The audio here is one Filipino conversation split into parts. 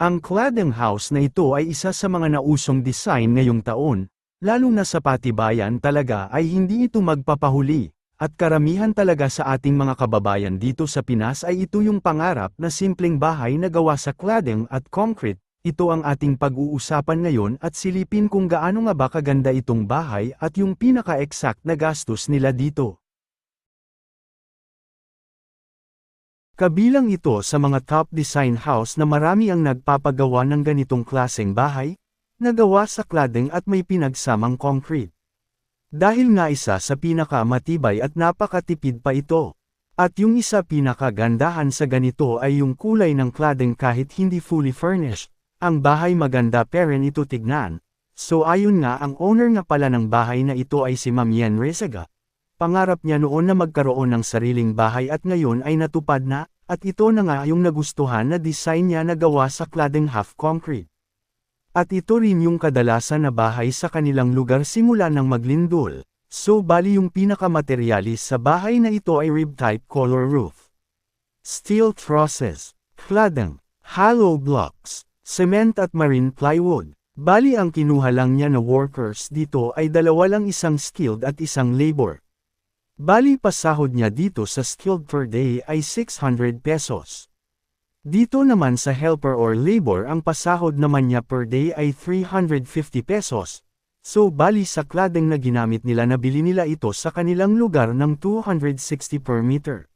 Ang cladding house na ito ay isa sa mga nausong design ngayong taon, lalo na sa patibayan talaga ay hindi ito magpapahuli, at karamihan talaga sa ating mga kababayan dito sa Pinas ay ito yung pangarap na simpleng bahay na gawa sa cladding at concrete, ito ang ating pag-uusapan ngayon at silipin kung gaano nga ba kaganda itong bahay at yung pinaka-exact na gastos nila dito. Kabilang ito sa mga top design house na marami ang nagpapagawa ng ganitong klaseng bahay, nagawa sa cladding at may pinagsamang concrete. Dahil nga isa sa pinakamatibay at napakatipid pa ito. At yung isa pinakagandahan sa ganito ay yung kulay ng cladding kahit hindi fully furnished, ang bahay maganda pero ito tignan. So ayun nga ang owner nga pala ng bahay na ito ay si Ma'am Yen Rezaga. Pangarap niya noon na magkaroon ng sariling bahay at ngayon ay natupad na, at ito na nga yung nagustuhan na design niya na gawa sa cladding half concrete. At ito rin yung kadalasan na bahay sa kanilang lugar simula ng maglindol. So bali yung pinakamateryalis sa bahay na ito ay rib-type color roof. Steel trusses, cladding, hollow blocks, cement at marine plywood. Bali ang kinuha lang niya na workers dito ay dalawa lang isang skilled at isang labor. Bali pasahod niya dito sa skilled per day ay 600 pesos. Dito naman sa helper or labor ang pasahod naman niya per day ay 350 pesos. So bali sa cladding na ginamit nila nabili nila ito sa kanilang lugar ng 260 per meter.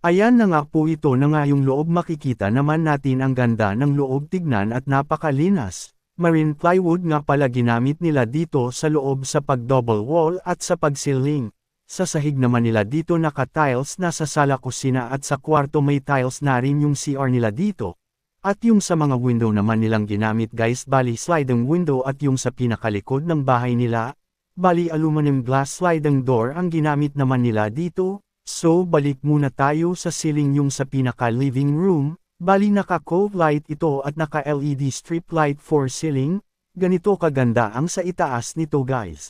Ayan na nga po ito na nga yung loob makikita naman natin ang ganda ng loob tignan at napakalinas. Marine plywood nga pala ginamit nila dito sa loob sa pag-double wall at sa pag-ceiling. Sa sahig naman nila dito naka-tiles na sa sala kusina at sa kwarto may tiles na rin yung CR nila dito. At yung sa mga window naman nilang ginamit guys bali sliding window at yung sa pinakalikod ng bahay nila, bali aluminum glass sliding door ang ginamit naman nila dito. So balik muna tayo sa ceiling yung sa pinaka living room, bali naka cove light ito at naka LED strip light for ceiling, ganito kaganda ang sa itaas nito guys.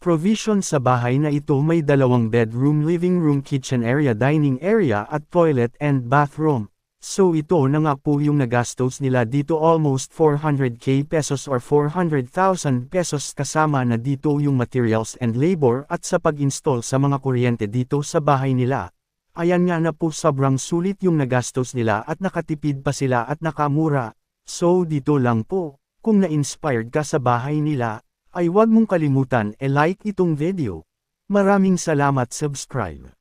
Provision sa bahay na ito may dalawang bedroom living room kitchen area dining area at toilet and bathroom. So ito na nga po yung nagastos nila dito almost 400k pesos or 400,000 pesos kasama na dito yung materials and labor at sa pag-install sa mga kuryente dito sa bahay nila. Ayan nga na po sobrang sulit yung nagastos nila at nakatipid pa sila at nakamura. So dito lang po, kung na-inspired ka sa bahay nila, ay huwag mong kalimutan e-like itong video. Maraming salamat subscribe.